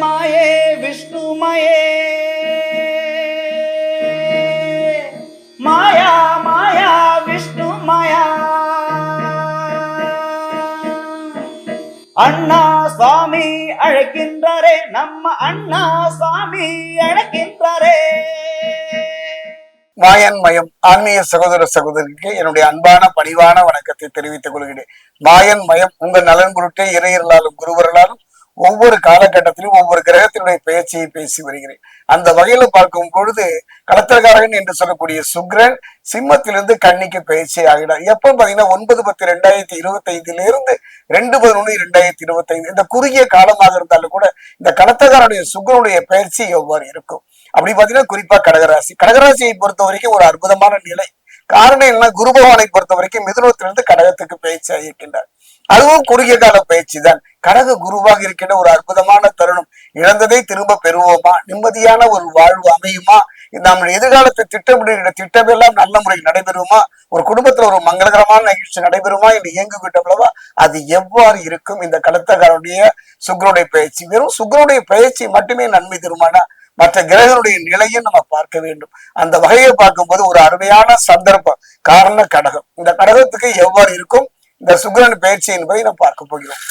மாயே விஷ்ணுமயே மாயா. மாயா விஷ்ணு மாயா. அண்ணா சுவாமி அழைக்கின்றாரே நம்ம அண்ணா சுவாமி அழைக்கின்றாரே. மாயன் மயம் ஆன்மீக சகோதர சகோதரிக்கு என்னுடைய அன்பான பணிவான வணக்கத்தை தெரிவித்துக் கொள்கிறேன். மாயன் மயம் உங்கள் நலன் பொருட்டே இறையர்களாலும் குருவர்களாலும் ஒவ்வொரு காலகட்டத்திலும் ஒவ்வொரு கிரகத்தினுடைய பெயர்ச்சியை பேசி வருகிறேன். அந்த வகையில பார்க்கும் பொழுது கடத்தகாரகன் என்று சொல்லக்கூடிய சுக்ரன் சிம்மத்திலிருந்து கன்னிக்கு பயிற்சி ஆகினார் எப்ப பாத்தீங்கன்னா ஒன்பது பத்து ரெண்டாயிரத்தி இருபத்தி ஐந்துல இருந்து ரெண்டு பதினொன்று ரெண்டாயிரத்தி இருபத்தி ஐந்து இந்த குறுகிய காலமாக இருந்தாலும் கூட இந்த கடத்தகாரனுடைய சுக்ரனுடைய பயிற்சி எவ்வாறு இருக்கும்? அப்படி பாத்தீங்கன்னா குறிப்பா கடகராசி. கடகராசியை பொறுத்த வரைக்கும் ஒரு அற்புதமான நிலை. காரணம் என்ன குரு பகவானை பொறுத்த வரைக்கும் மிதுனத்திலிருந்து கடகத்துக்கு பயிற்சி ஆகியிருக்கின்றார். அதுவும் குறுகிய கால பயிற்சி தான் கடக குருவாக இருக்கின்ற ஒரு அற்புதமான தருணம். இழந்ததை திரும்ப பெறுவோமா? நிம்மதியான ஒரு வாழ்வு அமையுமா? நம்ம எதிர்காலத்தை திட்டமிடுகிற திட்டமெல்லாம் நல்ல முறையில் நடைபெறுமா ஒரு குடும்பத்துல ஒரு மங்களகரமான நிகழ்ச்சி நடைபெறுமா என்று இயங்குகிட்டவளவா அது எவ்வாறு இருக்கும்? இந்த கடத்தக்காரனுடைய சுக்கரனுடைய பயிற்சி. வெறும் சுக்கரனுடைய பயிற்சி மட்டுமே நன்மை தருமானா? மற்ற கிரகனுடைய நிலையும் நம்ம பார்க்க வேண்டும். அந்த வகையை பார்க்கும்போது ஒரு அருமையான சந்தர்ப்பம் காரண கடகம். இந்த கடகத்துக்கு எவ்வாறு இருக்கும்? இந்த சுக்கிரன் பயிற்சி என்பதை நாம் பார்க்க போகிறோம்.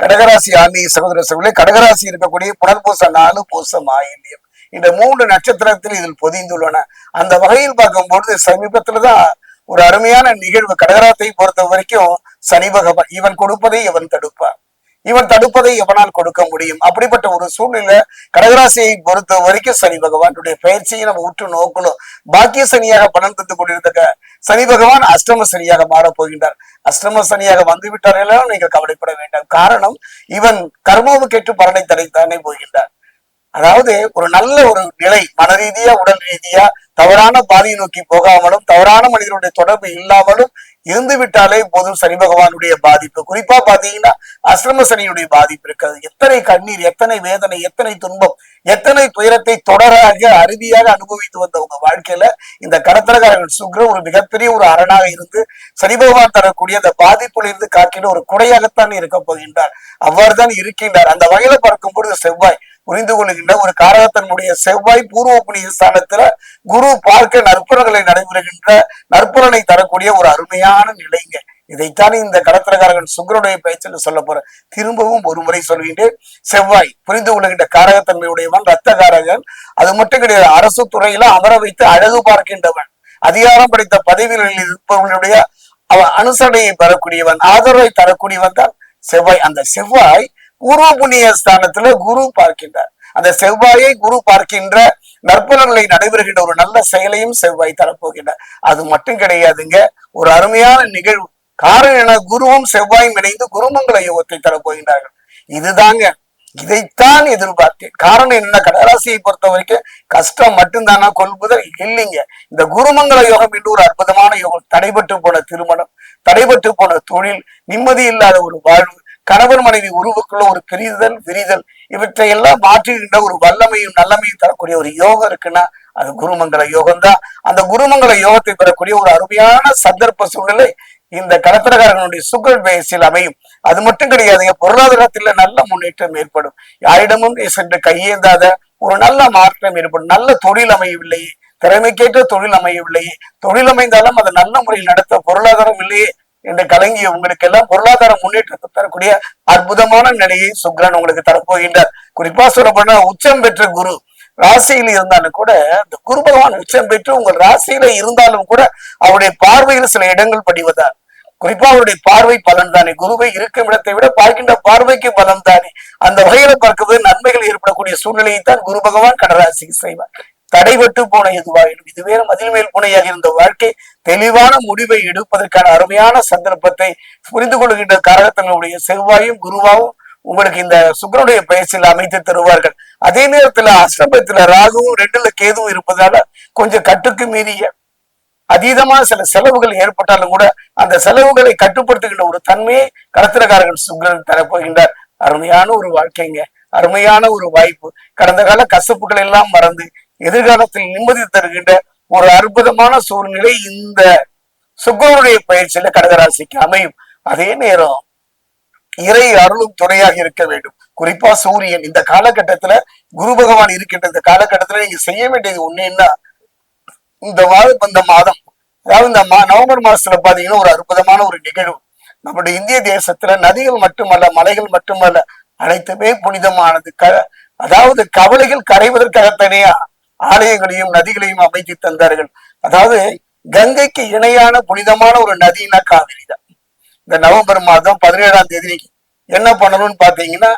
கடகராசி ஆன்மீக சகோதர சகோதரி கடகராசி இருக்கக்கூடிய புனர்பூச நாலு பூசம் ஆயில்யம் இந்த மூன்று நட்சத்திரத்தில் இதில் பொதிந்துள்ளன. அந்த வகையில் பார்க்கும்பொழுது சமீபத்துலதான் ஒரு அருமையான நிகழ்வு கடகராத்தை பொறுத்த வரைக்கும் சனி பகவான் இவன் கொடுப்பதை இவன் தடுப்பான். இவன் தடுப்பதை எவனால் கொடுக்க முடியும். அப்படிப்பட்ட ஒரு சூழ்நிலை கடகராசியை பொறுத்த வரைக்கும் சனி பகவானுடைய பயிற்சியை நம்ம உற்று நோக்கணும். பாக்கிய சனியாக பலன் தந்து கொண்டிருந்த சனி பகவான் அஷ்டம சனியாக மாறப் போகின்றார். அஷ்டம சனியாக வந்து விட்டாரெல்லாம் நீங்கள் கவலைப்பட வேண்டாம். காரணம் இவன் கர்மாவு கேட்டு பலனை தடைத்தானே போகின்றார். அதாவது ஒரு நல்ல ஒரு நிலை மன ரீதியா உடல் ரீதியா தவறான பாதையை நோக்கி போகாமலும் தவறான மனிதனுடைய தொடர்பு இல்லாமலும் இருந்து விட்டாலே போதும் சனி பகவானுடைய பாதிப்பு. குறிப்பா பாத்தீங்கன்னா அசிரம சனியுடைய பாதிப்பு இருக்கிறது எத்தனை கண்ணீர் எத்தனை வேதனை எத்தனை துன்பம் எத்தனை துயரத்தை தொடராக அருவியாக அனுபவித்து வந்த உங்க வாழ்க்கையில இந்த கடத்தலகாரர்கள் சுக்ர ஒரு மிகப்பெரிய ஒரு அரணாக இருந்து சனி பகவான் தரக்கூடிய அந்த பாதிப்புல இருந்து ஒரு குடையாகத்தான் இருக்க போகின்றார். அவ்வாறு தான் இருக்கின்றார். அந்த வகையில பார்க்கும் பொழுது செவ்வாய் புரிந்து கொள்கின்ற ஒரு காரகத்தனுடைய செவ்வாய் பூர்வ புண்ணிய ஸ்தானத்துல குரு பார்க்க நற்புறங்களை நடைபெறுகின்ற நற்புறனை தரக்கூடிய ஒரு அருமையான நிலைங்க. இதைத்தான் இந்த கடத்திரக்காரர்கள் சுக்கரனுடைய பேச்சில் சொல்ல போற திரும்பவும் ஒரு முறை சொல்கின்றேன். செவ்வாய் புரிந்து கொள்கின்ற காரகத்தன்மையுடையவன் ரத்தகாரகன் அது மட்டும் கிடையாது அரசு துறையில அமர வைத்து அழகு பார்க்கின்றவன். அதிகாரம் படைத்த பதவிகளில் இருப்பவர்களுடைய அவன் அனுசரணையை பெறக்கூடியவன் ஆதரவை தரக்கூடியவன் தான் செவ்வாய். அந்த செவ்வாய் குரு புண்ணிய ஸ்தானத்துல குரு பார்க்கின்றார். அந்த செவ்வாயை குரு பார்க்கின்ற நற்பலன்களை நடைபெறுகின்ற ஒரு நல்ல செயலையும் செவ்வாய் தரப்போகின்றார். அது மட்டும் கிடையாதுங்க ஒரு அருமையான நிகழ்வு. காரணம் என குருவும் செவ்வாயும் இணைந்து குருமங்கள யோகத்தை தரப்போகின்றார்கள். இதுதாங்க இதைத்தான் எதிர்பார்த்தேன். காரணம் என்ன? கடராசியை பொறுத்த வரைக்கும் கஷ்டம் மட்டும்தானா? கொள்புதல் இல்லைங்க. இந்த குருமங்கள யோகம் என்று ஒரு அற்புதமான யோகம். தடைபட்டு போன திருமணம் தடைபட்டு போன தொழில் நிம்மதி இல்லாத ஒரு வாழ்வு கணவன் மனைவி உருவுக்குள்ள ஒரு பிரிதல் விரிதல் இவற்றை எல்லாம் மாற்றுகின்ற ஒரு வல்லமையும் நல்லமையும் தரக்கூடிய ஒரு யோகம் இருக்குன்னா அது குருமங்கல யோகம் தான் அந்த குருமங்கள யோகத்தை பெறக்கூடிய ஒரு அருமையான சந்தர்ப்ப சூழ்நிலை இந்த கடத்திரக்காரர்களுடைய சுகர் பேஸில் அமையும். அது மட்டும் கிடையாதுங்க பொருளாதாரத்தில் நல்ல முன்னேற்றம் ஏற்படும். யாரிடமும் சென்று கையேந்தாத ஒரு நல்ல மாற்றம் ஏற்படும். நல்ல தொழில் அமையவில்லையே திறமைக்கேற்ற தொழில் அமையவில்லையே தொழில் அமைந்தாலும் அதை நல்ல முறையில் நடத்த பொருளாதாரம் இல்லையே என்று கலங்கிய உங்களுக்கு எல்லாம் பொருளாதார முன்னேற்றத்தை தரக்கூடிய அற்புதமான நிலையை சுக்ரன் உங்களுக்கு தரப்போகின்றார் குறிப்பா சொல்ல உச்சம் பெற்ற குரு ராசியில் இருந்தாலும் கூட இந்த குரு பகவான் உச்சம் பெற்று உங்கள் ராசியில இருந்தாலும் கூட அவருடைய பார்வையில் சில இடங்கள் படிவதால். குறிப்பா அவருடைய பார்வை பலன் தானே குருவை இருக்கும் இடத்தை விட பார்க்கின்ற பார்வைக்கு பலன் தானே அந்த வகையில பார்க்கும்போது நன்மைகள் ஏற்படக்கூடிய சூழ்நிலையை தான் குரு பகவான் கடராசிக்கு செய்வார். தடைபட்டு போன எதுவாயினும் இதுவே மதில் மேல் புனையாக இருந்த வாழ்க்கை தெளிவான முடிவை எடுப்பதற்கான அருமையான சந்தர்ப்பத்தை புரிந்து கொள்கின்ற காரகத்தங்களுடைய செவ்வாயும் குருவாவும் உங்களுக்கு இந்த சுக்கரனுடைய பயிற்சியில் அமைத்து தருவார்கள். அதே நேரத்துல அஷ்டமத்துல ராகுவும் ரெண்டுல கேதுவும் இருப்பதால கொஞ்சம் கட்டுக்கு மீறிய அதீதமான சில செலவுகள் ஏற்பட்டாலும் கூட அந்த செலவுகளை கட்டுப்படுத்துகின்ற ஒரு தன்மையை கடத்திரக்காரர்கள் சுக்கரன் தரப்போகின்றார். அருமையான ஒரு வாழ்க்கைங்க. அருமையான ஒரு வாய்ப்பு. கடந்த கால கசப்புகள் எல்லாம் மறந்து எதிர்காலத்தில் நிம்மதி தருகின்ற ஒரு அற்புதமான சூழ்நிலை இந்த சுக்கரனுடைய பயிற்சியில கடகராசிக்கு அமையும். அதே நேரம் இறை அருளும் துணையாக இருக்க வேண்டும். குறிப்பா சூரியன் இந்த காலகட்டத்துல குரு பகவான் இருக்கின்ற இந்த காலகட்டத்துல நீங்க செய்ய வேண்டியது ஒண்ணுன்னா இந்த மாதம் இந்த மாதம் அதாவது இந்த மா நவம்பர் மாசத்துல பாத்தீங்கன்னா ஒரு அற்புதமான ஒரு நிகழ்வு. நம்முடைய இந்திய தேசத்துல நதிகள் மட்டுமல்ல மலைகள் மட்டுமல்ல அனைத்துமே புனிதமானது. க அதாவது கவலைகள் கரைவதற்காக தனியா ஆலயங்களையும் நதிகளையும் அமைத்து தந்தார்கள். அதாவது கங்கைக்கு இணையான புனிதமான ஒரு நதினா காவிரி தான். இந்த நவம்பர் மாதம் பதினேழாம் தேதி என்ன பண்ணணும்னு பாத்தீங்கன்னா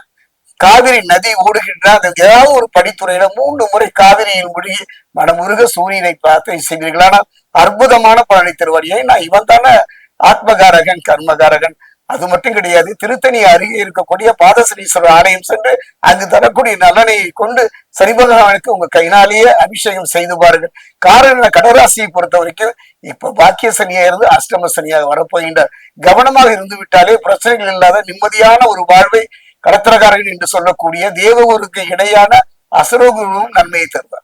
காவிரி நதி ஓடுகின்ற அந்த ஏதாவது ஒரு படித்துறையில மூன்று முறை காவிரியில் மூழ்கி மனமுருக சூரியனை பார்த்து செய்வீர்களான அற்புதமான பலனை தருவார் ஏன்னா இவன் தானே ஆத்மகாரகன் கர்மகாரகன் அது மட்டும் கிடையாது திருத்தணி அருகே இருக்கக்கூடிய பாதசனீஸ்வரர் ஆலயம் சென்று அங்கு தரக்கூடிய நலனை கொண்டு சரிபகவானுக்கு உங்க கைனாலேயே அபிஷேகம் செய்து பாருங்கள். காரணம் கடராசியை பொறுத்த வரைக்கும் இப்ப பாக்கிய சனியா இருந்து அஷ்டம சனியாக வரப்போகின்றார் கவனமாக இருந்து விட்டாலே பிரச்சனைகள் இல்லாத நிம்மதியான ஒரு வாழ்வை கடத்திரக்காரர்கள் என்று சொல்லக்கூடிய தேவகுருக்கு இணையான அசுரகுருவும் நன்மையை தருவார்.